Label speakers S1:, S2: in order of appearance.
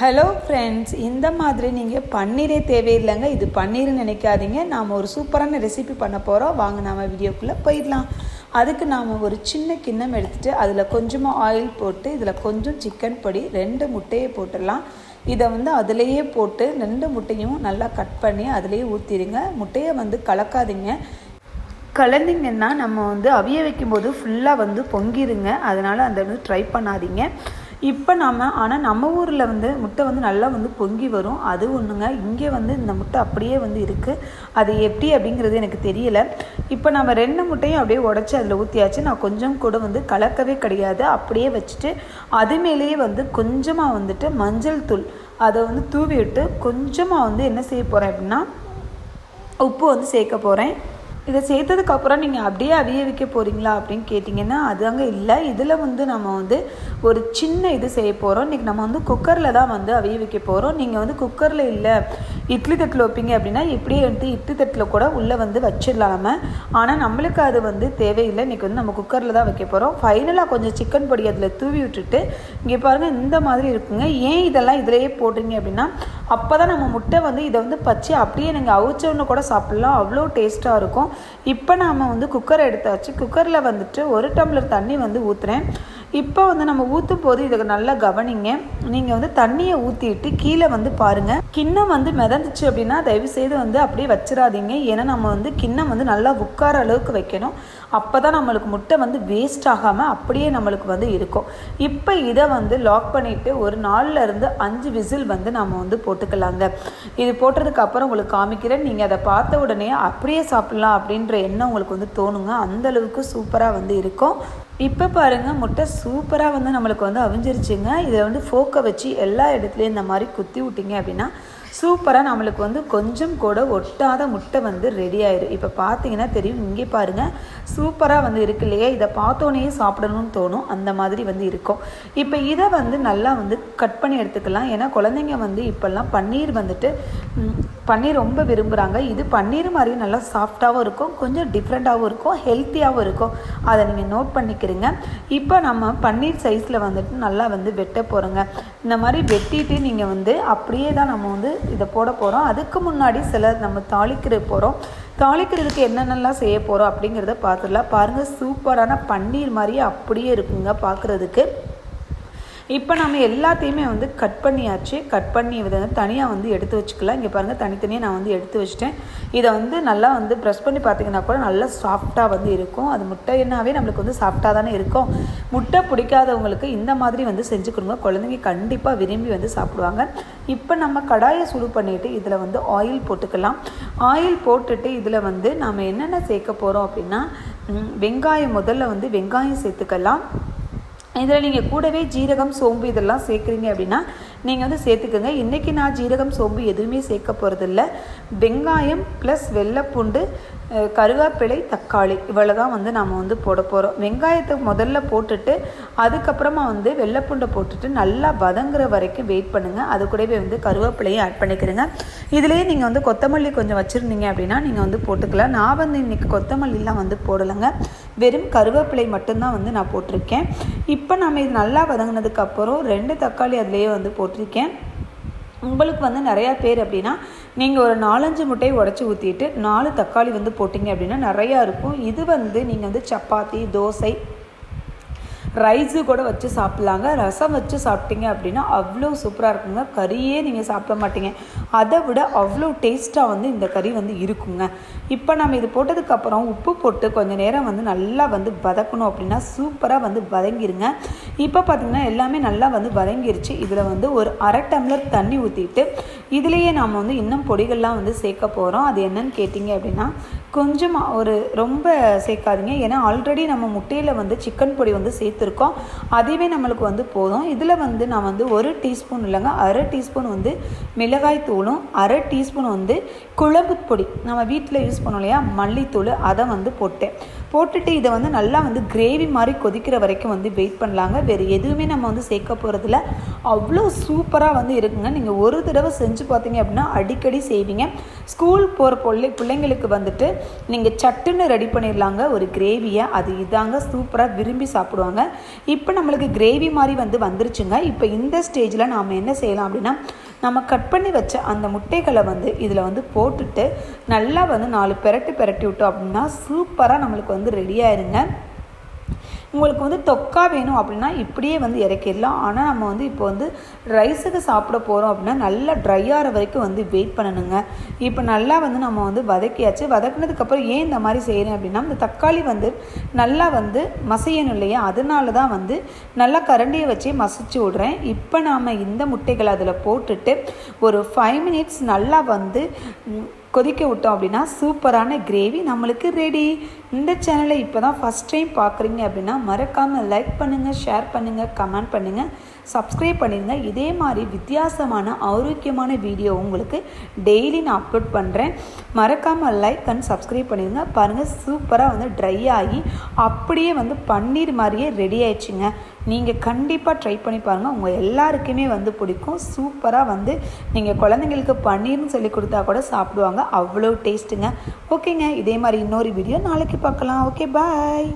S1: Hello friends இந்த மாதிரி நீங்கள் பன்னீரே தேவையில்லைங்க. இது பன்னீர்னு நினைக்காதீங்க. நாம் ஒரு சூப்பரான ரெசிபி பண்ண போகிறோம் வாங்க நாம் வீடியோக்குள்ளே போயிடலாம். அதுக்கு நாம் ஒரு சின்ன கிண்ணம் எடுத்துகிட்டு அதில் கொஞ்சமாக ஆயில் போட்டு இதில் கொஞ்சம் சிக்கன் பொடி ரெண்டு முட்டையை போட்டுடலாம். இதை வந்து அதிலேயே போட்டு ரெண்டு முட்டையும் நல்லா கட் பண்ணி அதிலேயே ஊற்றிடுங்க முட்டையை வந்து கலக்காதீங்க. கலந்தீங்கன்னா நம்ம வந்து அவிய வைக்கும்போது ஃபுல்லாக வந்து பொங்கிருங்க. அதனால் அந்த வந்து ட்ரை பண்ணாதீங்க. இப்போ நாம் ஆனால் நம்ம ஊரில் வந்து முட்டை வந்து நல்லா வந்து பொங்கி வரும். அது ஒன்றுங்க இங்கே வந்து இந்த முட்டை அப்படியே வந்து இருக்குது அது எப்படி அப்படிங்கிறது எனக்கு தெரியல. இப்போ நம்ம ரெண்டு முட்டையும் அப்படியே உடச்சி அதில் ஊற்றியாச்சு நான் கொஞ்சம் கூட வந்து கலக்கவே கிடையாது. அப்படியே வச்சுட்டு அது மேலேயே வந்து கொஞ்சமாக வந்துட்டு மஞ்சள் தூள். அதை வந்து தூவி விட்டு கொஞ்சமாக வந்து என்ன செய்ய போகிறேன் அப்படின்னா உப்பு வந்து சேர்க்க போகிறேன் இதை சேர்த்ததுக்கப்புறம் நீங்கள் அப்படியே அவிய வைக்க போகிறீங்களா அப்படின்னு கேட்டிங்கன்னா அது அங்கே இல்லை. இதில் வந்து நம்ம வந்து ஒரு சின்ன இது செய்ய போகிறோம் இன்றைக்கி நம்ம வந்து குக்கரில் தான் வந்து அவிய வைக்க போகிறோம் நீங்கள் வந்து குக்கரில் இல்லை இட்லி தட்டில் வைப்பீங்க அப்படின்னா இப்படியே எடுத்து இட்லி தட்டில் கூட உள்ளே வந்து வச்சிடலாம. ஆனால் நம்மளுக்கு அது வந்து தேவையில்லை. இன்றைக்கி வந்து நம்ம குக்கரில் தான் வைக்க போகிறோம் ஃபைனலாக கொஞ்சம் சிக்கன் பொடி அதில் தூவி விட்டுட்டு இங்கே பாருங்கள் இந்த மாதிரி இருக்குங்க. ஏன் இதெல்லாம் இதிலேயே போடுறீங்க அப்படின்னா அப்போ தான் நம்ம முட்டை வந்து இதை வந்து பச்சி அப்படியே நீங்கள் அவிச்சோன்னு கூட சாப்பிட்லாம். அவ்வளோ டேஸ்ட்டாக இருக்கும். இப்போ நாம் வந்து குக்கரை எடுத்தாச்சு குக்கரில் வந்துட்டு ஒரு டம்ளர் தண்ணி வந்து ஊற்றுறேன் இப்போ வந்து நம்ம ஊற்றும் போது இதுக்கு நல்லா கவனிங்க. நீங்கள் வந்து தண்ணியை ஊற்றிட்டு கீழே வந்து பாருங்கள் கிண்ணம் வந்து மிதந்துச்சு அப்படின்னா தயவு செய்து வந்து அப்படியே வச்சிடாதீங்க. ஏன்னா நம்ம வந்து கிண்ணம் வந்து நல்லா உட்கார அளவுக்கு வைக்கணும். அப்போ தான் நம்மளுக்கு முட்டை வந்து வேஸ்ட் ஆகாமல் அப்படியே நம்மளுக்கு வந்து இருக்கும். இப்போ இதை வந்து லாக் பண்ணிவிட்டு ஒரு நாலுலேருந்து இருந்து அஞ்சு விசில் வந்து நம்ம வந்து போட்டுக்கலாங்க. இது போட்டதுக்கு அப்புறம் உங்களுக்கு காமிக்கிறேன். நீங்கள் அதை பார்த்த உடனே அப்படியே சாப்பிட்லாம் அப்படின்ற எண்ணம் உங்களுக்கு வந்து தோணுங்க. அந்த அளவுக்கு சூப்பராக வந்து இருக்கும். இப்போ பாருங்கள் முட்டை சூப்பராக வந்து நம்மளுக்கு வந்து அவிஞ்சிருச்சுங்க. இதை வந்து ஃபோக்கை வச்சு எல்லா இடத்துலையும் இந்த மாதிரி குத்தி விட்டிங்க அப்படின்னா சூப்பராக நம்மளுக்கு வந்து கொஞ்சம் கூட ஒட்டாத முட்டை வந்து ரெடி ஆயிடும் இப்போ பார்த்தீங்கன்னா தெரியும் இங்கே பாருங்கள் சூப்பராக வந்து இருக்கு இல்லையா? இதை பார்த்தோன்னே சாப்பிடணும்னு தோணும். அந்த மாதிரி வந்து இருக்கும். இப்போ இதை வந்து நல்லா வந்து கட் பண்ணி எடுத்துக்கலாம். ஏன்னா குழந்தைங்க வந்து இப்போல்லாம் பன்னீர் வந்துட்டு பன்னீர் ரொம்ப விரும்புகிறாங்க இது பன்னீர் மாதிரி நல்லா சாஃப்டாகவும் இருக்கும் கொஞ்சம் டிஃப்ரெண்ட்டாகவும் இருக்கும் ஹெல்த்தியாகவும் இருக்கும். அதை நீங்கள் நோட் பண்ணிக்கிறீங்க. இப்போ நம்ம பன்னீர் சைஸில் வந்துட்டு நல்லா வந்து வெட்ட போகிறோங்க இந்த மாதிரி வெட்டிட்டு நீங்கள் வந்து அப்படியே தான் நம்ம வந்து இதை போட போகிறோம் அதுக்கு முன்னாடி சில நம்ம தாளிக்கிற போகிறோம் தாளிக்கிறதுக்கு என்னென்னலாம் செய்ய போகிறோம் அப்படிங்கிறத பார்த்துடலாம். பாருங்கள் சூப்பரான பன்னீர் மாதிரியே அப்படியே இருக்குங்க பார்க்குறதுக்கு. இப்போ நம்ம எல்லாத்தையுமே வந்து கட் பண்ணியாச்சு. கட் பண்ணி இதை வந்து தனியாக வந்து எடுத்து வச்சுக்கலாம். இங்கே பாருங்கள் தனித்தனியாக நான் வந்து எடுத்து வச்சுட்டேன். இதை வந்து நல்லா வந்து ப்ரெஸ் பண்ணி பார்த்தீங்கன்னா கூட நல்லா சாஃப்டாக வந்து இருக்கும். அது முட்டைனாவே நம்மளுக்கு வந்து சாஃப்டாக தானே இருக்கும். முட்டை பிடிக்காதவங்களுக்கு இந்த மாதிரி வந்து செஞ்சு கொடுங்க. குழந்தைங்க கண்டிப்பாக விரும்பி வந்து சாப்பிடுவாங்க. இப்போ நம்ம கடாயை சுடு பண்ணிவிட்டு இதில் வந்து ஆயில் போட்டுக்கலாம். ஆயில் போட்டுட்டு இதில் வந்து நாம் என்னென்ன சேர்க்க போகிறோம் அப்படின்னா வெங்காயம் முதல்ல வந்து வெங்காயம் சேர்த்துக்கலாம். இதில் நீங்கள் கூடவே ஜீரகம் சோம்பு இதெல்லாம் சேர்க்குறீங்க அப்படின்னா நீங்கள் வந்து சேர்த்துக்கோங்க. இன்றைக்கி நான் ஜீரகம் சோம்பு எதுவுமே சேர்க்க போகிறதில்ல வெங்காயம் ப்ளஸ் வெள்ளைப்பூண்டு கருவேப்பிலை தக்காளி இவ்வளோ தான் வந்து நாம் வந்து போட போகிறோம் வெங்காயத்தை முதல்ல போட்டுட்டு அதுக்கப்புறமா வந்து வெள்ளைப்பூண்டை போட்டுட்டு நல்லா வதங்குற வரைக்கும் வெயிட் பண்ணுங்கள் அது கூடவே வந்து கருவேப்பிலையும் ஆட் பண்ணிக்கிறேங்க. இதுலேயே நீங்கள் வந்து கொத்தமல்லி கொஞ்சம் வச்சுருந்தீங்க அப்படின்னா நீங்கள் வந்து போட்டுக்கலாம். நான் வந்து இன்றைக்கி கொத்தமல்லிலாம் வந்து போடலைங்க. வெறும் கருவேப்பிலை மட்டும்தான் வந்து நான் போட்டிருக்கேன். இப்போ நம்ம இது நல்லா வதங்கினதுக்கப்புறம் ரெண்டு தக்காளி அதுலேயே வந்து போட்டு போட்டிருக்கேன். உங்களுக்கு வந்து நிறையா பேர் அப்படின்னா நீங்கள் ஒரு நாலஞ்சு முட்டையை உடச்சி ஊற்றிட்டு நாலு தக்காளி வந்து போட்டிங்க அப்படின்னா நிறையா இருக்கும். இது வந்து நீங்கள் வந்து சப்பாத்தி தோசை ரைஸு கூட வச்சு சாப்பிட்லாங்க. ரசம் வச்சு சாப்பிட்டீங்க அப்படின்னா அவ்வளோ சூப்பராக இருக்குங்க. கறியே நீங்கள் சாப்பிட மாட்டீங்க. அதை விட அவ்வளோ டேஸ்ட்டாக வந்து இந்த கறி வந்து இருக்குங்க. இப்போ நம்ம இது போட்டதுக்கப்புறம் உப்பு போட்டு கொஞ்சம் நேரம் வந்து நல்லா வந்து வதக்கணும் அப்படின்னா சூப்பராக வந்து வதங்கிருங்க. இப்போ பார்த்திங்கன்னா எல்லாமே நல்லா வந்து வதங்கிருச்சு. இதில் வந்து ஒரு அரை டம்ளர் தண்ணி ஊற்றிட்டு இதுலேயே நாம் வந்து இன்னும் பொடிகள்லாம் வந்து சேர்க்க போகிறோம் அது என்னன்னு கேட்டிங்க அப்படின்னா கொஞ்சமாக ஒரு ரொம்ப சேர்க்காதீங்க. ஏன்னா ஆல்ரெடி நம்ம முட்டையில் வந்து சிக்கன் பொடி வந்து சேர்த்து சேர்த்துருக்கோம் அதுவே நம்மளுக்கு வந்து போதும். இதில் வந்து நான் வந்து ஒரு டீஸ்பூன் இல்லைங்க அரை டீஸ்பூன் வந்து மிளகாய் தூளும் அரை டீஸ்பூன் வந்து குழம்பு பொடி. நம்ம வீட்டில் யூஸ் பண்ணோம் இல்லையா மல்லித்தூள் அதை வந்து போட்டேன். போட்டுட்டு இதை வந்து நல்லா வந்து கிரேவி மாதிரி கொதிக்கிற வரைக்கும் வந்து வெயிட் பண்ணலாங்க. வேறு எதுவுமே நம்ம வந்து சேர்க்க போகிறதில்ல அவ்வளோ சூப்பராக வந்து இருக்குங்க. நீங்கள் ஒரு தடவை செஞ்சு பார்த்தீங்க அப்படின்னா அடிக்கடி செய்வீங்க. ஸ்கூல் போகிற பிள்ளை பிள்ளைங்களுக்கு வந்துட்டு நீங்கள் சட்டுன்னு ரெடி பண்ணிடலாங்க. ஒரு கிரேவியை அது இதாங்க சூப்பராக விரும்பி சாப்பிடுவாங்க. இப்போ நம்மளுக்கு கிரேவி மாதிரி வந்து வந்துருச்சுங்க. இப்போ இந்த ஸ்டேஜில் நாம் என்ன செய்யலாம் அப்படின்னா நம்ம கட் பண்ணி வச்ச அந்த முட்டைகளை வந்து இதில் வந்து போட்டுட்டு நல்லா வந்து நாலு பெரட்டு பெரட்டி விட்டோம் அப்படின்னா சூப்பராக நம்மளுக்கு வந்து ரெடி ஆயிருங்க. உங்களுக்கு வந்து தொக்கா வேணும் அப்படின்னா இப்படியே வந்து இறக்கிடலாம். ஆனால் நம்ம வந்து இப்போ வந்து ரைஸுக்கு சாப்பிட போகிறோம் அப்படின்னா நல்லா ட்ரை ஆகிற வரைக்கும் வந்து வெயிட் பண்ணணுங்க. இப்போ நல்லா வந்து நம்ம வந்து வதக்கியாச்சு. வதக்குனதுக்கப்புறம் ஏன் இந்த மாதிரி செய்கிறேன் அப்படின்னா இந்த தக்காளி வந்து நல்லா வந்து மசையணும் இல்லையா? அதனால தான் வந்து நல்லா கரண்டியை வச்சு மசிச்சு விட்றேன். இப்போ நாம் இந்த முட்டைகளை அதில் போட்டுட்டு ஒரு ஃபைவ் மினிட்ஸ் நல்லா வந்து கொதிக்க விட்டோம் அப்படின்னா சூப்பரான கிரேவி நம்மளுக்கு ரெடி இந்த சேனலை இப்போ தான் ஃபஸ்ட் டைம் பார்க்குறீங்க அப்படின்னா மறக்காமல் லைக் பண்ணுங்கள் ஷேர் பண்ணுங்கள் கமெண்ட் பண்ணுங்கள் சப்ஸ்கிரைப் பண்ணிடுங்க இதே மாதிரி வித்தியாசமான ஆரோக்கியமான வீடியோ உங்களுக்கு டெய்லி நான் அப்லோட் பண்ணுறேன் மறக்காமல் லைக் அண்ட் சப்ஸ்கிரைப் பண்ணிடுங்க பாருங்கள் சூப்பராக வந்து ட்ரை ஆகி அப்படியே வந்து பன்னீர் மாதிரியே ரெடி ஆயிடுச்சுங்க. நீங்கள் கண்டிப்பாக ட்ரை பண்ணி பாருங்கள் உங்கள் எல்லாருக்குமே வந்து பிடிக்கும். சூப்பராக வந்து நீங்கள் குழந்தைங்களுக்கு பன்னீர்னு சொல்லி கொடுத்தா கூட சாப்பிடுவாங்க. அவ்வளோ டேஸ்ட்டுங்க ஓகேங்க. இதே மாதிரி இன்னொரு வீடியோ நாளைக்கு பார்க்கலாம். Okay bye